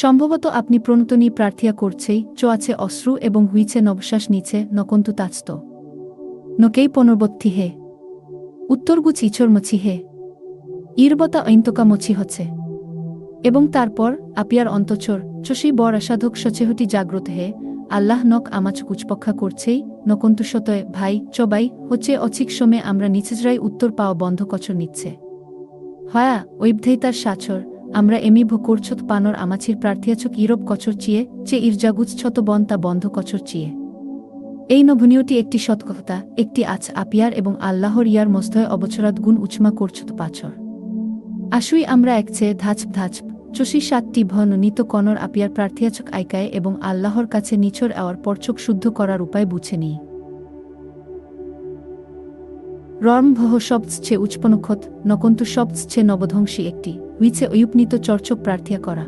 সম্ভবত আপনি প্রণতনী প্রার্থিয়া করছেই, চো আছে অশ্রু এবং হুইছে নবশ্বাস নিচে, নকন্তু তাচত। নকেই পুনর্বত্তি হে। উত্তরগুচ ইছর মছি হে। ইরবতা ঐন্তকা মছি হচ্ছে। এবং তারপর, আপিয়ার অন্তচর, চষি বর আসাধক সচেহটি জাগ্রত হে, আল্লাহ নক আমাচ কুচপক্ষা করছেই, নকন্তু সতয়, ভাই, চবাই হচ্ছে অচিক সমে আমরা নিচেজরাই উত্তর পাওয়া বন্ধ কচর নিচ্ছে। হয়া, ঐবধেই তার সাচর। আমরা এমি ভো করছত পানর আমাছির প্রার্থিয়াচক ইরব কচর চিয়ে, চে ইরজাগুজ ছত বন তা বন্ধ কচর চিয়ে। এই নভনীয়টি একটি সৎকথা একটি আচ আপিয়ার এবং আল্লাহর ইয়ার মস্তয় অবছরাত গুণ উচমা করছত পাছর। আসুই আমরা একচে ধাচপ ধাচপ চষি সাতটি ভন নিত কনর আপিয়ার প্রার্থিয়াচক আইকায় এবং আল্লাহর কাছে নিচর আওয়ার পরচক শুদ্ধ করার উপায় বুঝে নিই। রর্মভহ শব্দছে উৎপনক্ষত, নকন্তু শব্দছে নবধ্বংসী একটি। হুইছে অয়ুপনীত চর্চক প্রার্থিয়া করা।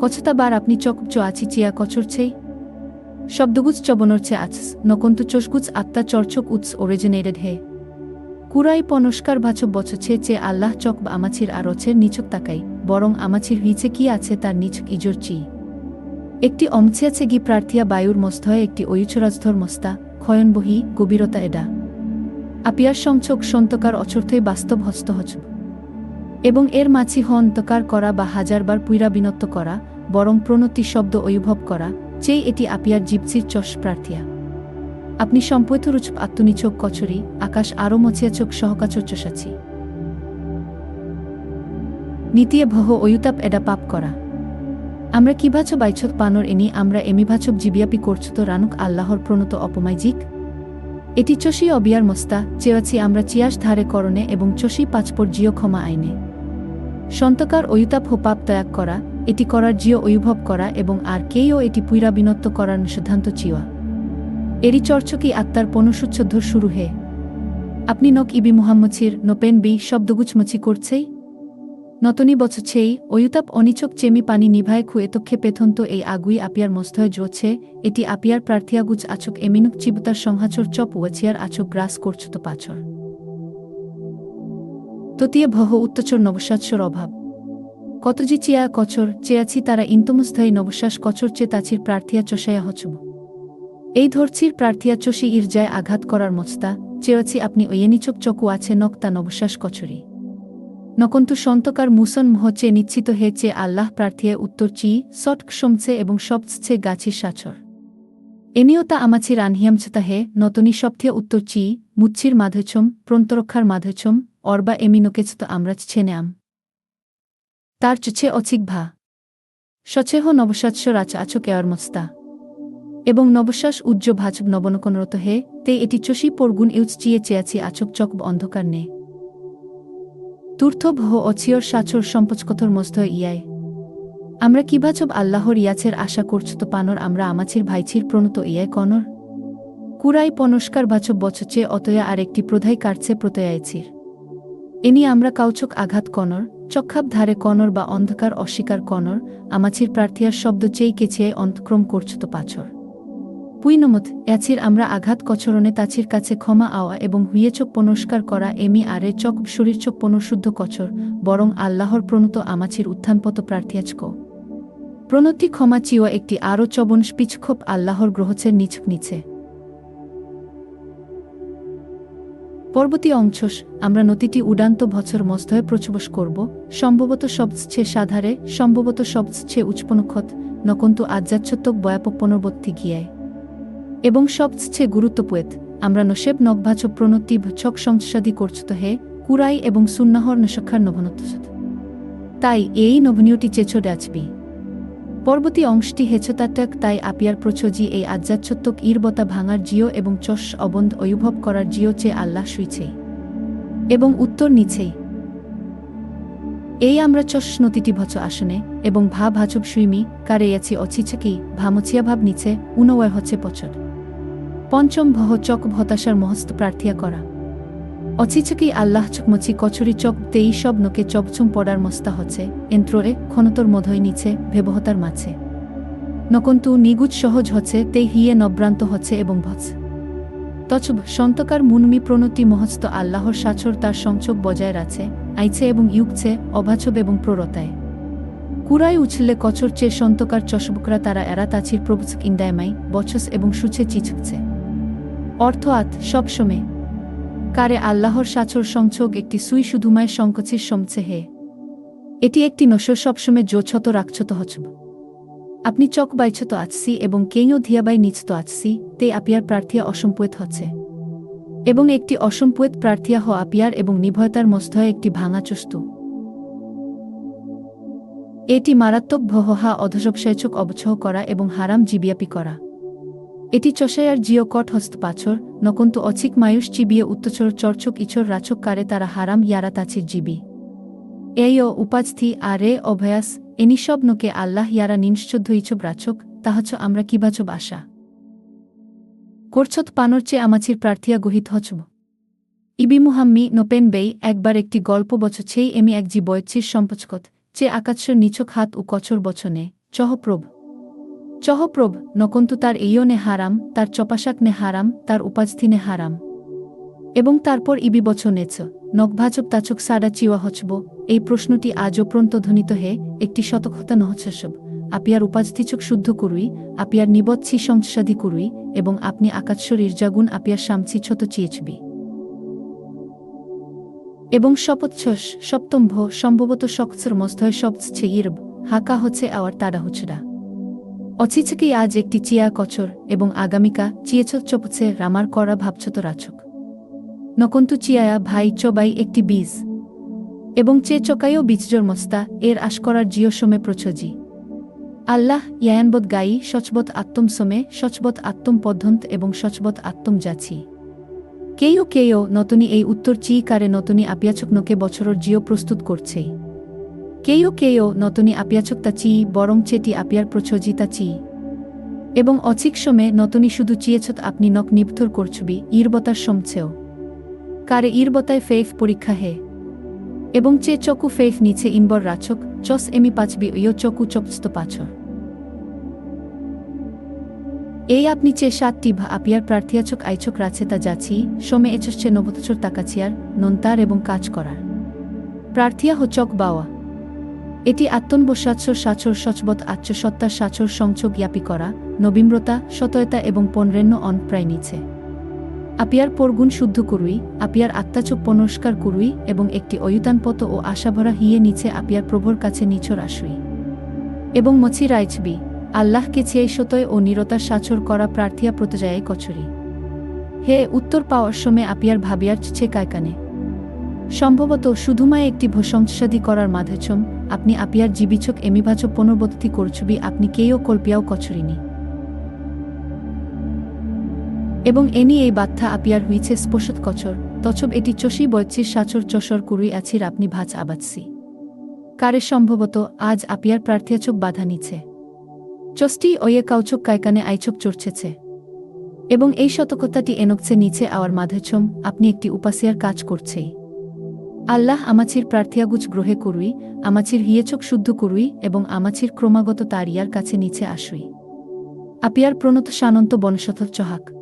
কছতা বার আপনি চক চ আছি চিয়া কচরছেই শব্দগুজ চবনরছে আছ নকন্তু চোষগুজ আত্মা চর্চক উৎস ওরিজিনেটেড হে। কুরাই পনস্কার ভাচক বছছে চে আল্লাহ চক আমাছির আর রছের নিচক তাকাই, বরং আমাছির হুইছে কি আছে তার নিচক ইজর চি। একটি অমছে আছে গি প্রার্থিয়া বায়ুর মস্তয় একটি ঐচরাজধর মস্তা ক্ষয়নবহী গভীরতা এডা। আপিয়ার সংচক সন্তকার অচর্থই বাস্তব হস্ত হচব। এবং এর মাছি হন্তকার করা বা হাজারবার পুইরা বিনত্ত করা, বরং প্রণতি শব্দ অনুভব করা চেয়ে এটি আপিয়ার জীবচির চষ প্রার্থিয়া। আপনি সম্পৈত রুচপ আত্মনিচোক কচরি আকাশ আরও মছিয়াচোক সহকাচর চষাছি নীতিয়ে ভহ অয়ুতাপ এডা পাপ করা। আমরা কিভাছ বাইছত পানর এনি, আমরা এমিভাছব জীবিয়াপি করছত রানুক আল্লাহর প্রণত অপমাইজিক এটি চষি অবিয়ার মস্তা চেয়াছি আমরা চিয়াস ধারে করণে এবং চষি পাঁচপর জিও ক্ষমা আইনে। সন্তকার অয়ুতাপ হো পাপ ত্যাগ করা, এটি করার জিও অনুভব করা এবং আর কেইও এটি পুইরা বিনত্ত করার সিদ্ধান্ত চিওয়া। এরি চর্চকি আত্মার পনসুচ্ছধর শুরু হে। আপনি নক ইবি মুহাম্মছির নোপেন বি শব্দগুচমছি করছেই? নতনি বছছেই অয়ুতাপ অনিচক চেমি পানি নিভায় খুয়ে তক্ষে পেথন্ত এই আগুই আপিয়ার মস্তয় জোছে, এটি আপিয়ার প্রার্থিয়াগুচ আচক এমিনুক চিবুতার সংহাচর চপ ওয়াচিয়ার আচক গ্রাস করছত পাছর। ততিয়া ভহ উত্তচর নবশ্বাসর অভাব। কতজি চিয়া কচর চেয়াছি তারা ইন্তমস্থায়ী নবশ্বাস কচর চে তাছির প্রার্থিয়া চষায়া হচব এই ধরছির প্রার্থিয়া চষি ইরজায় আঘাত করার মস্তা চেয়াছি আপনি ওয়েনিচক চকু আছে নক তা নবশ্বাস কচরি। নকন্তু সন্তকার মুসন মহচে নিশ্চিত হেচে আল্লাহ প্রার্থিয়া উত্তর চি সটক সমছে এবং সবছে গাছির সাচর। এনিও তা আমাছির আনহিয়ামছতা হে, নতনি সপ্থিয়া উত্তর চি, মুচ্ছির মাধেছম, প্রন্তরক্ষার মাধেছম অর্বা এমিনোকেচত আমরা ছেনে আম তার চুছে অচিক ভা। সচেহ নবসাৎস রাচ আছো কেয়ার মস্তা। এবং নবশ্বাস উজ্জ ভাজব নবনকনরত হে, তে এটি চষি পরগুন ইউজ চিয়ে চেয়াছি আচক চক অন্ধকার নে। তুর্থ ভহ অছিয়র সাচর সম্পচকথর মস্ত ইয়ায় আমরা কিভাচব আল্লাহর ইয়াছের আশা করছ তো পানর আমরা আমাছির ভাইছির প্রণত ইয়ায় কনর? কুরাই পনস্কার বাচব বছচে অতয়া আর একটি প্রধাই কাটছে প্রতয়াইছির। এনি আমরা কাউচক আঘাত কনর চক্ষাপ ধারে কনর বা অন্ধকার অস্বীকার কনর, আমাছির প্রার্থিয়ার শব্দ চেই কেছিয়ে অন্তক্রম করছত পাছর। পুইনমত এছির আমরা আঘাত কচরণে তাছির কাছে ক্ষমা আওয়া এবং হুইয়েচক পনস্কার করা এমি আরে চক শরীর শরীরচক পনশুদ্ধ কচর, বরং আল্লাহর প্রণত আমাছির উত্থানপত প্রার্থিয়াচক। প্রণতি ক্ষমা চিও একটি আরও চবন পিছক্ষোপ আল্লাহর গ্রহচের নিচক নিচে। পরবর্তী অংশস, আমরা নদীটি উডান্ত বছর মস্তয়ে প্রচবস করব, সম্ভবত শব্দছে সাধারে, সম্ভবত শব্দছে উৎপনক্ষত নকন্তু আজ্যাচ্ছত্বক বয়াপক পুনর্বর্তী গিয়ায়। এবং সবচেয়ে গুরুত্বপূত আমরা নসেব নকভাচ প্রণতি ছক সংসাদী করছত হে, কুরাই এবং সুন্নাহর নশক্ষার নভনত তাই এই নভনীয়টি চেছো ডাচবি পরবর্তী অংশটি হেছতাটক তাই আপিয়ার প্রচজি এই আজ্যাচ্ছত্বক ইরবতা ভাঙার জিও এবং চষ অবন্ধ অনুভব করার জিও চে আল্লাহ শুইছে। এবং উত্তর নিছেই এই আমরা চষ নতিটি ভচ আসনে, এবং ভা ভাচব সুইমি কারে ইয়াছি অছিছকি ভামছিয়া ভাব নিচে উনওয় হচ্ছে পচর। পঞ্চম ভহ চক ভতাশার মহস্ত প্রার্থিয়া করা। অচিচকি আল্লাহ চকমচি কচুরি চক তেই সব নকে চপচুম পড়ার মস্তা হচ্ছে। এন্ত্ররে ক্ষণতর মধই নিচে, ভেবহতার মাছে। নকন্তু নিগুজ সহজ হচ্ছে তে হিয়ে নব্রান্ত হচ্ছে এবং ভচ তছব সন্তকার মুনমি প্রণতি মহস্ত আল্লাহর সাছর তার সংচক বজায় রাছে, আইছে এবং ইউকছে অভাছব এবং প্ররতায়। কুরাই উছলে কচর চেয়ে সন্তকার চশবকরা তারা এরা তাছির প্রভুচক ইন্দায়মাই, বছস এবং সুছে চিছুকছে। অর্থ আত সবসময় কারে আল্লাহর সাছর সংযোগ একটি সুই শুধুমায় সংকোচির সমছে হে। এটি একটি নসর সবসময় জোছত রাখছত হচব আপনি চক বাইছত আছসি এবং কেইও ধিয়াবাই নিচত আছসি তে আপিয়ার প্রার্থিয়া অসম্পুয়েত হচ্ছে। এবং একটি অসম্পুয়েত প্রার্থিয়া হ আপিয়ার এবং নিভয়তার মস্তয় একটি ভাঙা চস্তু। এটি মারাত্মক ভহহা অধসবসায়চক অবছহ করা এবং হারাম জিবিয়াপি করা। এটি চষায়ার হস্ত পাছর, নকন্তু অছিক মায়ুষ চিবিয়ে উত্তচর চর্চক ইছর রাচক কারে তারা হারাম ইয়ারা তাছির জিবি। এই ও উপাজথি আরে অভয়াস এনিসব নকে আল্লাহ ইয়ারা নিশ্চোদ্ধ ইছব রাচক তাহছ আমরা কিবাচব আশা। করছত পানর চেয়ে আমাছির প্রার্থিয়া গহিত হচব। ইবি মুহাম্মি নোপেন বেই একবার একটি গল্প বছছেই এমি এক জি বয়চ্ছির সম্পচকত, চে আকাশের নিচক হাত ও কচর বচনে চহপ্রভ চহপ্রভ, নকন্তু তার এইও নে হারাম তার চপাশাক নে হারাম তার উপাস্থি নে হারাম এবং তারপর ইবি বচনেছ নখভাজব তাচক সাডা চিওয়া হচব, এই প্রশ্নটি আজও প্রন্তধ্বনিত হে, একটি শতকতা নহছসব আপিয়ার উপাস্থিচক শুদ্ধ করুই, আপিয়ার নিবচ্ছি সংসাদী করুই, এবং আপনি আকাশ্বর ইর্জাগুন আপিয়ার সামছি ছত চিয়েছবি। এবং শপথছস, সপ্তম্ভ, সম্ভবত শক্সর মস্তয় শব্দছে ইরব হাকা হচ্ছে আওয়ার তারা হুচরা অচিচকি আজ একটি চিয়া কচর এবং আগামিকা চিয়েছত চপছে রামার করা ভাবছত রাচক নকন্তু চিয়ায়া ভাই চবাই একটি বীজ এবং চে চকাইও বীজজর মস্তা, এর আশ করার জিও সমে প্রচজি। আল্লাহ ইয়ায়ানবোধ গায়ী সচবত আত্মম সমে সচবত আত্মম পদ্ধন্ত এবং সচবত আত্মম যাছি কেইও কেইও নতনি এই উত্তর চি কারে নতনি আপিয়াচক নকে বছরর জিও প্রস্তুত করছেই। কেইও কেইও নতনি আপিয়াচক তা চি, বরং চেটি আপিয়ার প্রচজি তা চি। এবং অচিক সমে নতনি শুধু চিয়েছত আপনি নক নিবথর করছবি, ইরবতার সমছেও। কারে ইরবতায় ফেফ পরীক্ষা হে। এবং চে চকু ফেফ নিচে ইম্বর রাচক, চস এমি পাচবি ইয় চকু চপস্ত পাছর। এই আপনি চে সাতটি ভা আপিয়ার প্রার্থিয়াচক আইচক রাছে তা যাচ্ছি সোমে এচসছে নবতচর তাকাচিয়ার নন্তার এবং কাজ করার। প্রার্থিয়া হচক বাওয়া। এটি আত্মনবসাৎসর সাচর সচবত আচ্যসত্তার সাচর সংচক জ্ঞাপি করা, নবীম্রতা, সতয়তা এবং পনরেণ্য অন প্রায় নিচে। আপিয়ার পরগুণ শুদ্ধ করুই, আপিয়ার আত্মাচক পনস্কার করুই এবং একটি অয়ুতানপত ও আশাভরা হিয়ে নিচে আপিয়ার প্রভর কাছে নিচর আসুই। এবং মছি রাইছবি আল্লাহকে চেয়ে সতয় ও নিরতার সাচর করা প্রার্থিয়া প্রতজায় কচুরি। হে উত্তর পাওয়ার সময় আপিয়ার ভাবিয়ার ছে কায়কানে। সম্ভবত শুধুমায় একটি ভসংসাদি করার মাধ্যম আপনি আপিয়ার জীবিচক এমিবাচক পুনর্বতী করছবি, আপনি কেইও কল্পিয়াও কচুরিনি এবং এনি এই বাথ্যা আপিয়ার হইছে স্পোষত কচর তছব এটি চষি বয়চ্ছির সাচর চষর কুরুই আছির আপনি ভাজ আবাচ্ছি কারে সম্ভবত আজ আপিয়ার প্রার্থিয়াচক বাধা নিছে। চষ্টি ওয়ে কাউচক কায়কানে আইচক চড়ছেছে। এবং এই শতকতাটি এনকছে নিচে আওয়ার মাধ্যম আপনি একটি উপাসিয়ার কাজ করছেই। আল্লাহ আমাছির প্রার্থিয়াগুজ গ্রহে করুই, আমাছির হিয়েচক শুদ্ধ করুই এবং আমাছির ক্রমাগত তারিয়ার কাছে নিচে আসুই। আপিয়ার প্রণত সানন্ত বনশথ চহাক।